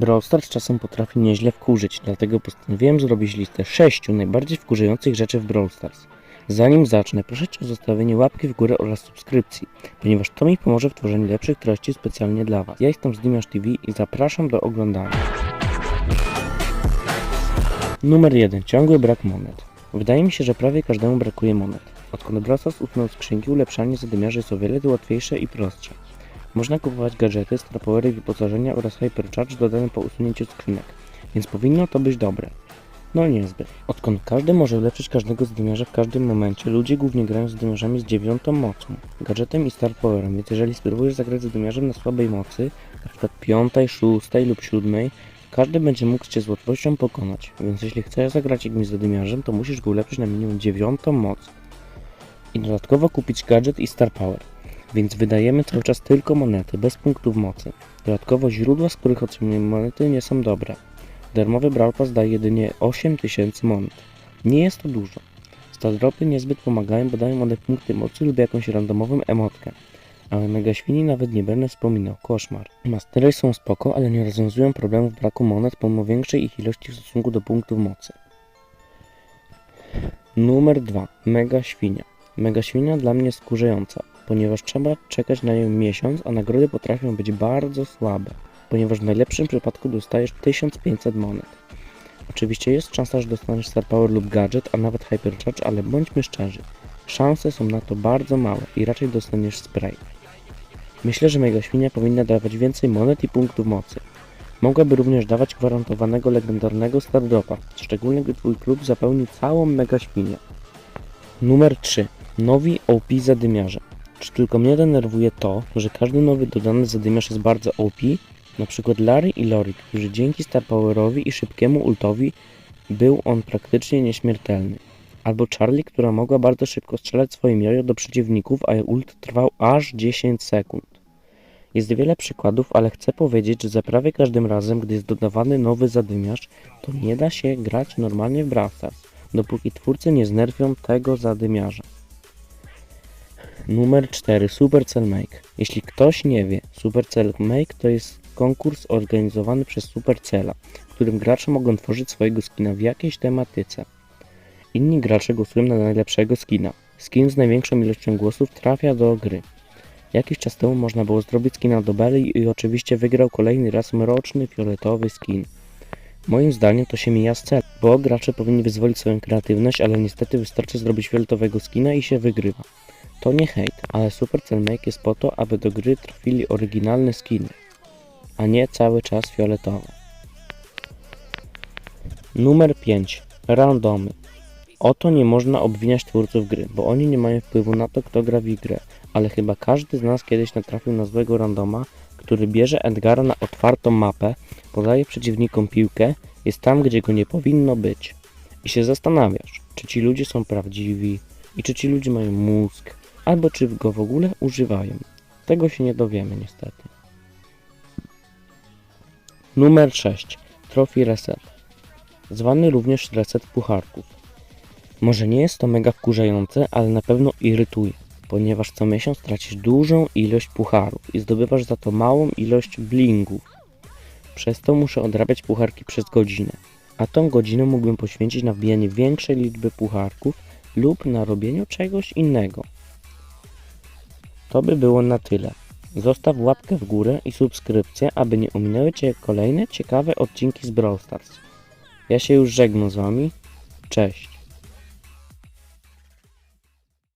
Brawl Stars czasem potrafi nieźle wkurzyć, dlatego postanowiłem zrobić listę 6 najbardziej wkurzających rzeczy w Brawl Stars. Zanim zacznę, proszę Cię o zostawienie łapki w górę oraz subskrypcji, ponieważ to mi pomoże w tworzeniu lepszych treści specjalnie dla Was. Ja jestem z Dymiarz TV i zapraszam do oglądania. Numer 1. Ciągły brak monet. Wydaje mi się, że prawie każdemu brakuje monet. Odkąd Brawl Stars usunął skrzynki, ulepszanie zadymiarzy jest o wiele łatwiejsze i prostsze. Można kupować gadżety, strapowery, wyposażenia oraz hypercharge dodane po usunięciu skrzynek, więc powinno to być dobre. No niezbyt. Odkąd każdy może ulepszyć każdego zdymiarza w każdym momencie, ludzie głównie grają z zdymiarzami z dziewiątą mocą, gadżetem i star powerem, więc jeżeli spróbujesz zagrać z zdymiarzem na słabej mocy, przykład piątej, szóstej lub siódmej, każdy będzie mógł cię z łatwością pokonać, więc jeśli chcesz zagrać jakimś zadymiarzem, to musisz go ulepszyć na minimum dziewiątą moc. I dodatkowo kupić gadżet i star power więc wydajemy cały czas tylko monety, bez punktów mocy. Dodatkowo źródła, z których otrzymujemy monety nie są dobre. Darmowy Brawl Pass daje jedynie 8000 monet. Nie jest to dużo. Stardropy niezbyt pomagają, bo dają one punkty mocy lub jakąś randomową emotkę. Ale Mega Świni nawet nie będę wspominał, koszmar. Mastery są spoko, ale nie rozwiązują problemów braku monet pomimo większej ich ilości w stosunku do punktów mocy. Numer 2. Mega Świnia. Mega Świnia dla mnie skurzająca ponieważ trzeba czekać na nią miesiąc, a nagrody potrafią być bardzo słabe, ponieważ w najlepszym przypadku dostajesz 1500 monet. Oczywiście jest szansa, że dostaniesz Star Power lub gadżet, a nawet Hypercharge, ale bądźmy szczerzy, szanse są na to bardzo małe i raczej dostaniesz spray. Myślę, że Mega Świnia powinna dawać więcej monet i punktów mocy. Mogłaby również dawać gwarantowanego legendarnego Star Dropa, szczególnie gdy Twój klub zapełni całą Mega Świnię. Numer 3. Nowi OP zadymiarze. Czy tylko mnie denerwuje to, że każdy nowy dodany zadymiarz jest bardzo OP? Na przykład Larry i Lori, którzy dzięki Star Powerowi i szybkiemu ultowi był on praktycznie nieśmiertelny. Albo Charlie, która mogła bardzo szybko strzelać swoim jojo do przeciwników, a jej ult trwał aż 10 sekund. Jest wiele przykładów, ale chcę powiedzieć, że za prawie każdym razem, gdy jest dodawany nowy zadymiarz, to nie da się grać normalnie w Brawl dopóki twórcy nie znerwią tego zadymiarza. Numer 4. Supercell Make. Jeśli ktoś nie wie, Supercell Make to jest konkurs organizowany przez Supercella, w którym gracze mogą tworzyć swojego skina w jakiejś tematyce. Inni gracze głosują na najlepszego skina. Skin z największą ilością głosów trafia do gry. Jakiś czas temu można było zrobić skina do Belly i oczywiście wygrał kolejny raz mroczny, fioletowy skin. Moim zdaniem to się mija z celem, bo gracze powinni wyzwolić swoją kreatywność, ale niestety wystarczy zrobić fioletowego skina i się wygrywa. To nie hejt, ale Supercell Make jest po to, aby do gry trafili oryginalne skiny, a nie cały czas fioletowe. Numer 5. Randomy. Oto nie można obwiniać twórców gry, bo oni nie mają wpływu na to, kto gra w grę, ale chyba każdy z nas kiedyś natrafił na złego randoma, który bierze Edgara na otwartą mapę, podaje przeciwnikom piłkę, jest tam, gdzie go nie powinno być. I się zastanawiasz, czy ci ludzie są prawdziwi i czy ci ludzie mają mózg, albo czy go w ogóle używają. Tego się nie dowiemy niestety. Numer 6. Trophy Reset. Zwany również reset pucharków. Może nie jest to mega wkurzające, ale na pewno irytuje, ponieważ co miesiąc tracisz dużą ilość pucharów i zdobywasz za to małą ilość blingów. Przez to muszę odrabiać pucharki przez godzinę, a tą godzinę mógłbym poświęcić na wbijanie większej liczby pucharków lub na robieniu czegoś innego. To by było na tyle. Zostaw łapkę w górę i subskrypcję, aby nie ominęły Cię kolejne ciekawe odcinki z Brawl Stars. Ja się już żegnam z Wami. Cześć.